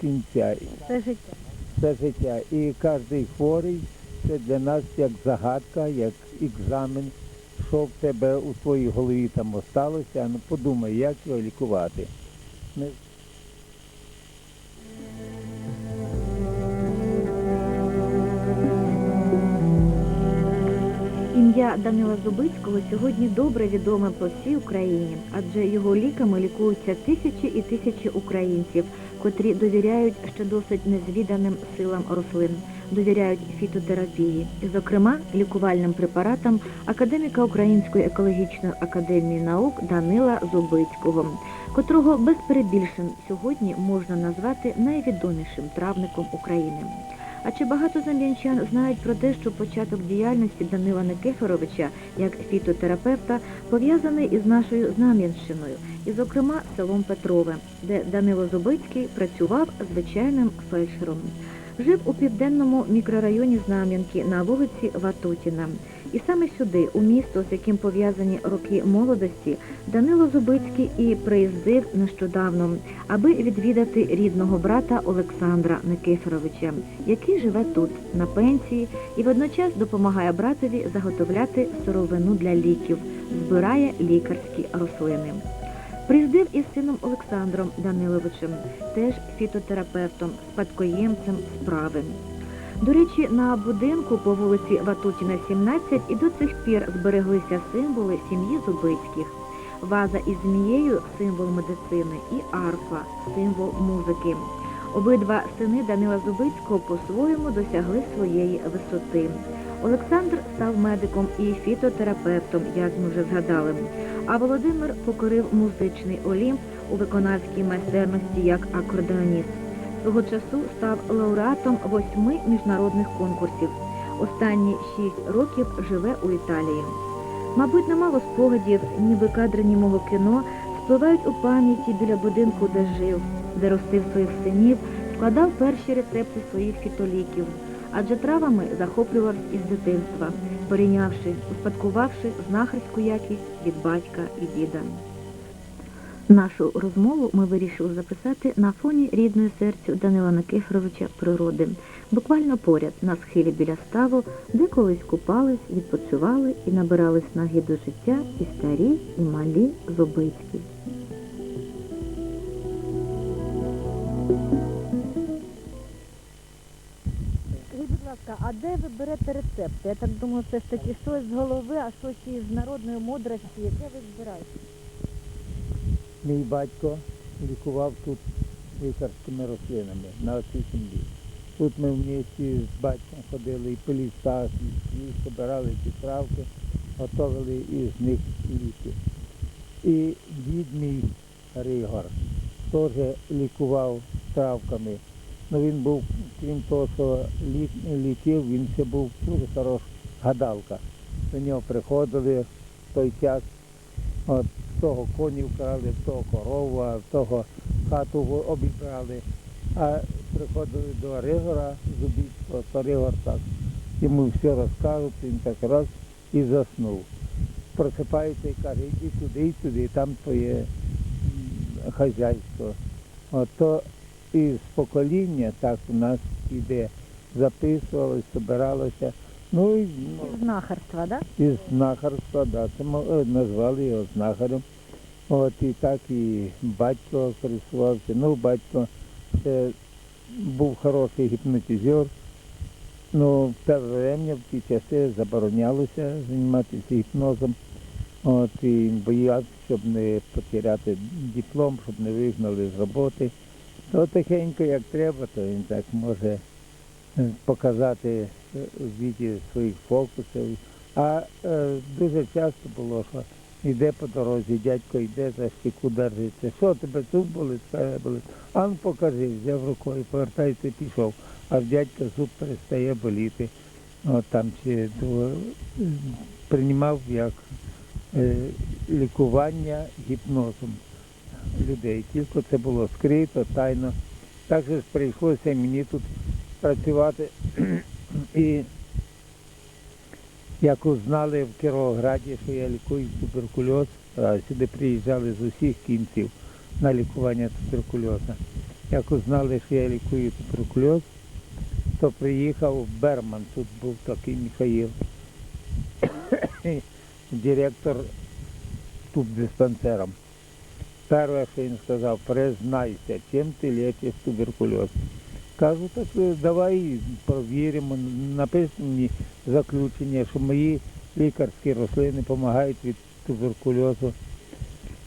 кінця. Все життя. Все життя. І кожен хворий це для нас як загадка, як екзамен, що в тебе у твоїй голові там осталося. Ну подумай, як його лікувати. Ми Ім'я Данила Зубицького сьогодні добре відоме по всій Україні, адже його ліками лікуються тисячі і тисячі українців, котрі довіряють ще досить незвіданим силам рослин, довіряють фітотерапії, зокрема, лікувальним препаратам академіка Української екологічної академії наук Данила Зубицького, котрого без перебільшень сьогодні можна назвати найвідомішим травником України. А чи багато зам'янчан знають про те, що початок діяльності Данила Никифоровича як фітотерапевта пов'язаний із нашою Знам'янщиною, і, зокрема, селом Петрове, де Данило Зубицький працював звичайним фельдшером. Жив у південному мікрорайоні Знам'янки на вулиці Ватутіна. І саме сюди, у місто, з яким пов'язані роки молодості, Данило Зубицький і приїздив нещодавно, аби відвідати рідного брата Олександра Никифоровича, який живе тут на пенсії і водночас допомагає братові заготовляти сировину для ліків, збирає лікарські рослини. Приїздив із сином Олександром Даниловичем, теж фітотерапевтом, спадкоємцем справи. До речі, на будинку по вулиці Ватутіна, 17 і до цих пір збереглися символи сім'ї Зубицьких. Ваза із змією символ медицини і арфа символ музики. Обидва сини Данила Зубицького по-своєму досягли своєї висоти. Олександр став медиком і фітотерапевтом, як ми вже згадали. А Володимир покорив музичний олімп у виконавській майстерності як акордеоніст. Свого часу став лауреатом восьми міжнародних конкурсів. Останні шість років живе у Італії. Мабуть, немало спогадів, ніби кадри німого кіно, спливають у пам'яті біля будинку, де жив, де ростив своїх синів, складав перші рецепти своїх фітоліків. Адже травами захоплювався із дитинства, перейнявши, успадкувавши знахарську якість від батька і діда. Нашу розмову ми вирішили записати на фоні рідної серцю Данила Никифоровича природи, буквально поряд на схилі біля ставу, де колись купались, відпочивали і набирали снаги до життя і старі, і малі зубицькі. Скажіть, будь ласка, а де ви берете рецепти? Я так думаю, все ж таки щось з голови, а щось із народної мудрості, яке ви збираєте? Мій батько лікував тут лікарськими рослинами на цій землі. Тут ми в місті з батьком ходили і по лісах, і, збирали ці травки, готували із них ліки. І дід мій Ригор теж лікував травками. Ну він був, крім того, що лік, ліків, він ще був дуже хороша гадалка. До нього приходили в той час, от, в того коні вкрали, в того корову, в того хату обібрали. А приходили до Ригора Зубівського, то Ригор так. Йому все розкажуть, він так раз і заснув. Просипається і каже, іди туди, і туди, там твоє хазяйство. Ото із покоління так у нас іде, записувалось, збиралося. Ну і ну, Знахарства, так? із знахарства, да, це мо- е, назвали його знахарем. От і так і батько користувався. Ну, батько це був хороший гіпнотизер. Ну, в те время, в ті часи заборонялося займатися гіпнозом. От, і боявся, щоб не потеряти диплом, щоб не вигнали з роботи. То тихенько, як треба, то він так може показати е, в віді своїх фокусів. А е, дуже часто було, що йде по дорозі, дядько йде за щеку держиться. Що тебе тут болить, це болить. А ну покажи, взяв рукою, повертайся, пішов. А в дядька зуб перестає боліти. От там чи е, приймав як е, лікування гіпнозом людей. Тільки це було скрито, тайно. Так же прийшлося мені тут працювати. І як узнали в Кіровограді, що я лікую туберкульоз, сюди приїжджали з усіх кінців, на лікування туберкульозу. Як узнали, що я лікую туберкульоз, то приїхав в Берман, тут був такий Михаїл, директор тубдиспансером. Перше, що він сказав, признайся, чим ти лічиш туберкульоз. Кажу, так давай провіримо, напиши мені заключення, що мої лікарські рослини допомагають від туберкульозу.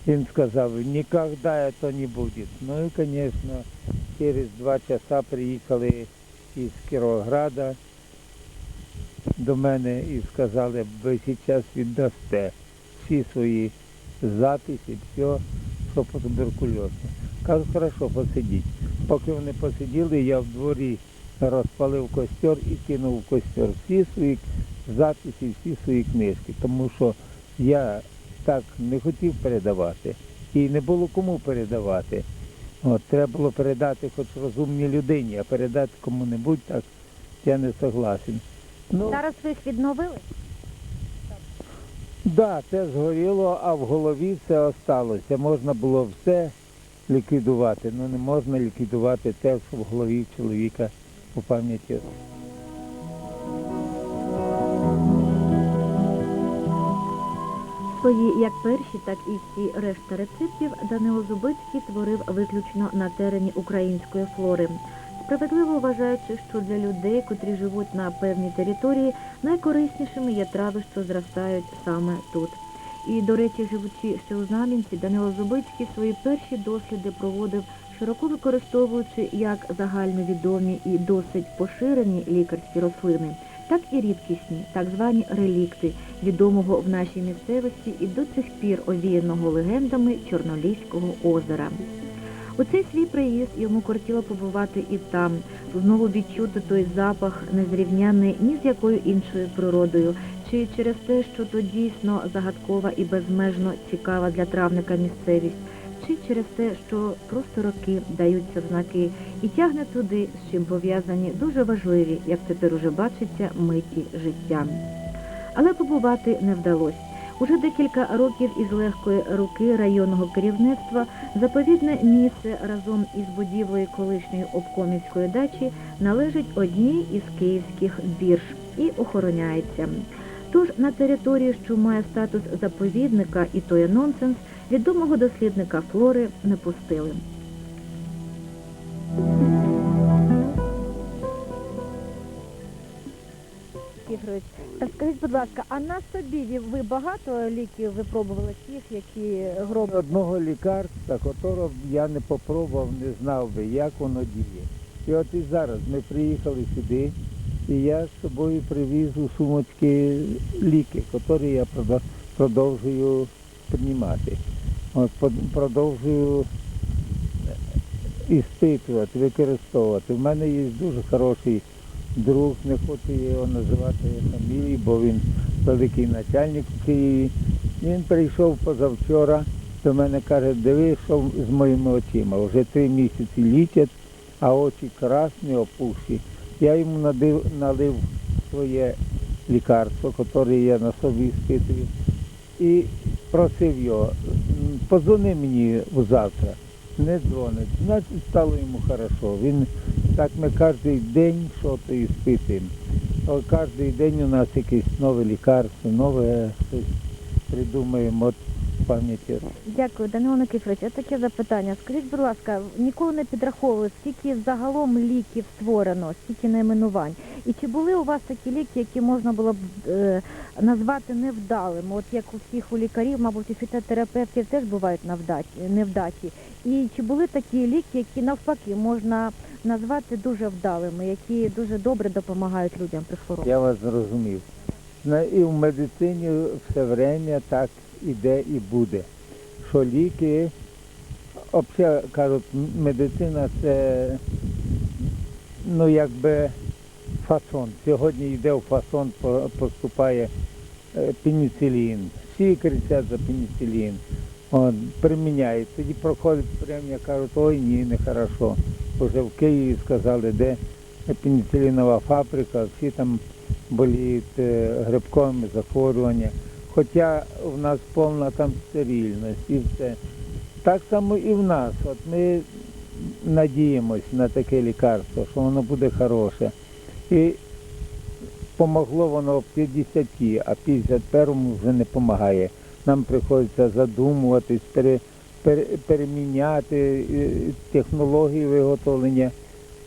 Він сказав, ніколи це не буде. Ну і, звісно, через два часа приїхали із Кіровограда до мене і сказали, ви зараз віддасте всі свої записи, все, що по туберкульозу. Кажу, хорошо, посидіть. Поки вони посиділи, я в дворі розпалив костер і кинув в костер всі свої записи, всі свої книжки, тому що я так не хотів передавати і не було кому передавати. От, треба було передати хоч розумній людині, а передати кому-небудь так я не согласен. Ну, Зараз ви їх відновили? Да, це згоріло, а в голові все осталося. Можна було все ліквідувати, але не можна ліквідувати те, що в голові чоловіка у пам'яті. Свої як перші, так і всі решта рецептів Данило Зубицький творив виключно на терені української флори. Справедливо вважаючи, що для людей, котрі живуть на певній території, найкориснішими є трави, що зростають саме тут. І, до речі, живучи ще у Знам'янці, Данило Зубицький свої перші досліди проводив, широко використовуючи як загальновідомі і досить поширені лікарські рослини, так і рідкісні, так звані релікти, відомого в нашій місцевості і до цих пір овіяного легендами Чорноліського озера. У цей свій приїзд йому кортіло побувати і там, знову відчути той запах, незрівняний ні з якою іншою природою, чи через те, що то дійсно загадкова і безмежно цікава для травника місцевість, чи через те, що просто роки даються знаки і тягне туди, з чим пов'язані дуже важливі, як тепер уже бачиться, миті життя. Але побувати не вдалося. Уже декілька років із легкої руки районного керівництва заповідне місце разом із будівлею колишньої обкомівської дачі належить одній із київських бірж і охороняється. Тож на територію, що має статус заповідника, і то є нонсенс, відомого дослідника флори не пустили. Ігорович, скажіть, будь ласка, а на собі ви багато ліків випробували тих, які гроб? Одного лікарства, якого я не попробував, не знав би, як воно діє. І от і зараз ми приїхали сюди, і я з собою привіз у сумочки ліки, які я продо- продовжую приймати. От, продовжую е, іспитувати, використовувати. У мене є дуже хороший друг, не хочу його називати фамілії, бо він великий начальник у Києві. Він прийшов позавчора до мене каже, диви, що з моїми очима. Вже три місяці літять, а очі красні, опухші. Я йому надив, налив своє лікарство, яке я на собі спитую, і просив його, «М, позвони мені завтра. Не дзвонить. Значить, стало йому хорошо. Він так ми кожен день що то і спитуємо. Кожен день у нас якесь нове лікарство, нове щось придумаємо пам'яті. Дякую, Данило Никифорович. Таке запитання. Скажіть, будь ласка, ніколи не підраховували, скільки загалом ліків створено, скільки найменувань? І чи були у вас такі ліки, які можна було б е, назвати невдалими? От як у всіх у лікарів, мабуть, у фітотерапевтів теж бувають невдачі. І чи були такі ліки, які навпаки можна назвати дуже вдалими, які дуже добре допомагають людям при хворобі? Я вас зрозумів. На- І в медицині все время так іде і буде. Що ліки, взагалі кажуть, медицина це ну якби фасон. Сьогодні йде в фасон, поступає е, пеніцилін. Всі кричать за пеніцилін. От, приміняють. Тоді проходить премія, кажуть, ой ні, не хорошо. Уже в Києві сказали, де пеніцилінова фабрика, всі там боліють грибковими захворюваннями. Хоча в нас повна там стерильність і все. Так само і в нас. От ми надіємось на таке лікарство, що воно буде хороше. І помогло воно в 50, а 51-му вже не допомагає. Нам приходиться задумуватись, пере, пере, переміняти е, технології виготовлення,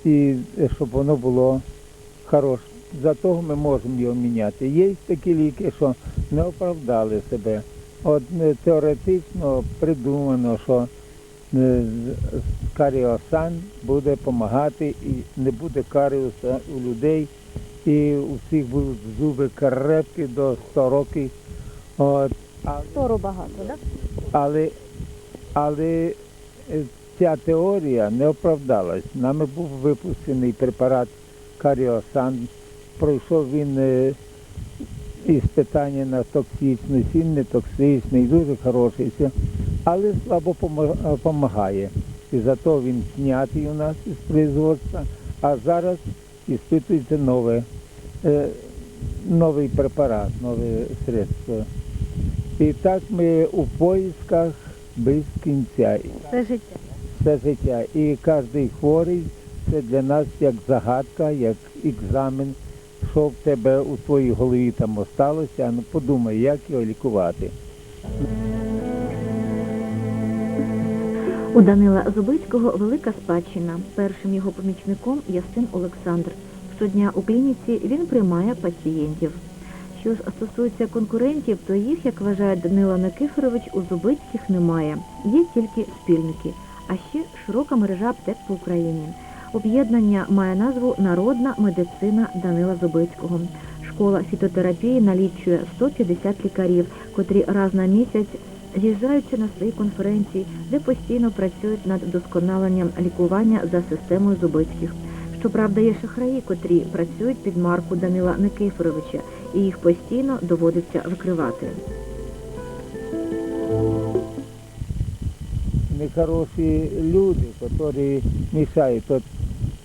і щоб воно було хороше. За того ми можемо його міняти. Є такі ліки, що не оправдали себе. От е, теоретично придумано, що е, каріосан буде допомагати і не буде каріуса у людей, і у всіх будуть зуби крепкі до 100 років. От, а, Тору багато, так? але, але е, ця теорія не оправдалась. Нами був випущений препарат каріосан. Пройшов він е, іспитання на токсичність, він не токсичний, дуже хороший, але слабо допомагає. І зато він знятий у нас із производства, а зараз іспитується нове, е, новий препарат, нове средство. І так ми у поїсках без кінця, Це життя. все життя. І кожен хворий це для нас як загадка, як екзамен, що в тебе у твоїй голові там осталося, ну подумай, як його лікувати. У Данила Зубицького велика спадщина. Першим його помічником є син Олександр. Щодня у клініці він приймає пацієнтів. Що ж стосується конкурентів, то їх, як вважає Данила Никифорович, у Зубицьких немає. Є тільки спільники, а ще широка мережа аптек по Україні. Об'єднання має назву Народна медицина Данила Зубицького. Школа фітотерапії налічує 150 лікарів, котрі раз на місяць з'їжджаються на свої конференції, де постійно працюють над вдосконаленням лікування за системою Зубицьких. Щоправда, є шахраї, котрі працюють під марку Данила Никифоровича, і їх постійно доводиться викривати. Нехороші люди, які мішають.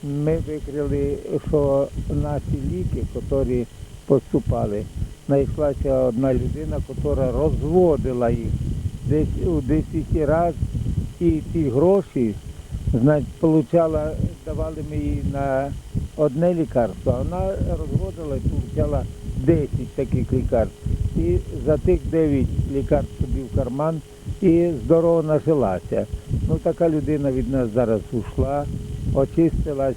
Ми викрили, що наші ліки, які поступали, знайшлася одна людина, яка розводила їх десь у 10 разів, і ті гроші, значить, получала, давали ми їй на одне лікарство, а вона розводила і получала 10 таких лікарств. І за тих 9 лікарств собі в карман і здорово нажилася. Ну така людина від нас зараз ушла, очистилась,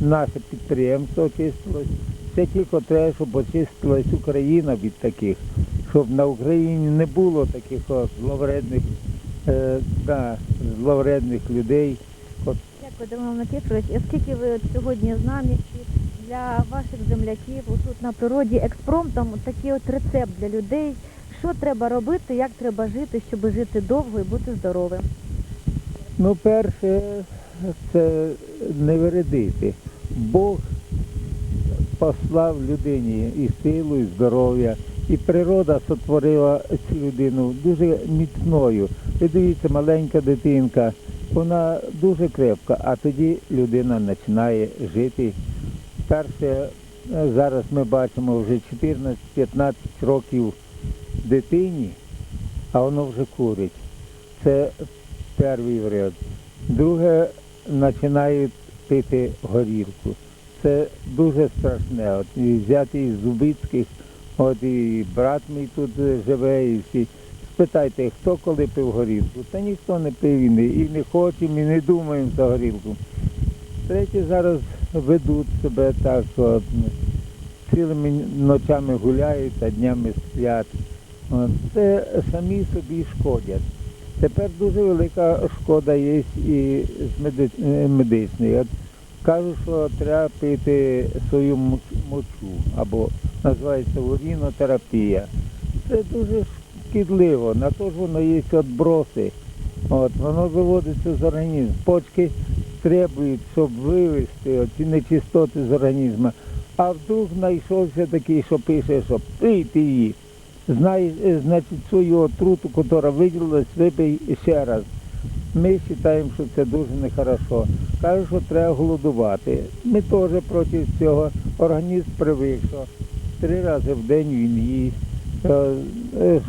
наше підприємство очистилось. Це тільки треба, щоб очистилась Україна від таких, щоб на Україні не було таких зловредних, е, да, зловредних людей. Дякую, Данило Никифорович. Оскільки ви от сьогодні з нами, для ваших земляків тут на природі експромтом такий от рецепт для людей, що треба робити, як треба жити, щоб жити довго і бути здоровим. Ну, перше, це не виредити. Бог послав людині і силу, і здоров'я, і природа сотворила цю людину дуже міцною. Ви дивіться, маленька дитинка, вона дуже крепка, а тоді людина починає жити. Перше, е, зараз ми бачимо вже 14-15 років дитині, а воно вже курить. Це перший варіант. Друге, починають пити горілку. Це дуже страшне. От, і взяти із Зубицьких, от і брат мій тут живе, і всі. Спитайте, хто коли пив горілку? Та ніхто не пив і не, і не хочемо, і не думаємо за горілку. Треті зараз ведуть себе так, що цілими ночами гуляють, а днями сплять. Це самі собі шкодять. Тепер дуже велика шкода є і з е, медичної. Кажуть, що треба пити свою мочу, або називається урінотерапія. Це дуже шкідливо, на то ж воно є відброси. От, воно виводиться з організму. Почки требують, щоб вивести ці нечистоти з організму. А вдруг знайшовся такий, що пише, що пийте її. Знає, е, значить, свою отруту, яка виділилась, випий ще раз. Ми вважаємо, що це дуже нехорошо. Кажуть, що треба голодувати. Ми теж проти цього. Організм привик, що три рази в день він їсть. Е, е,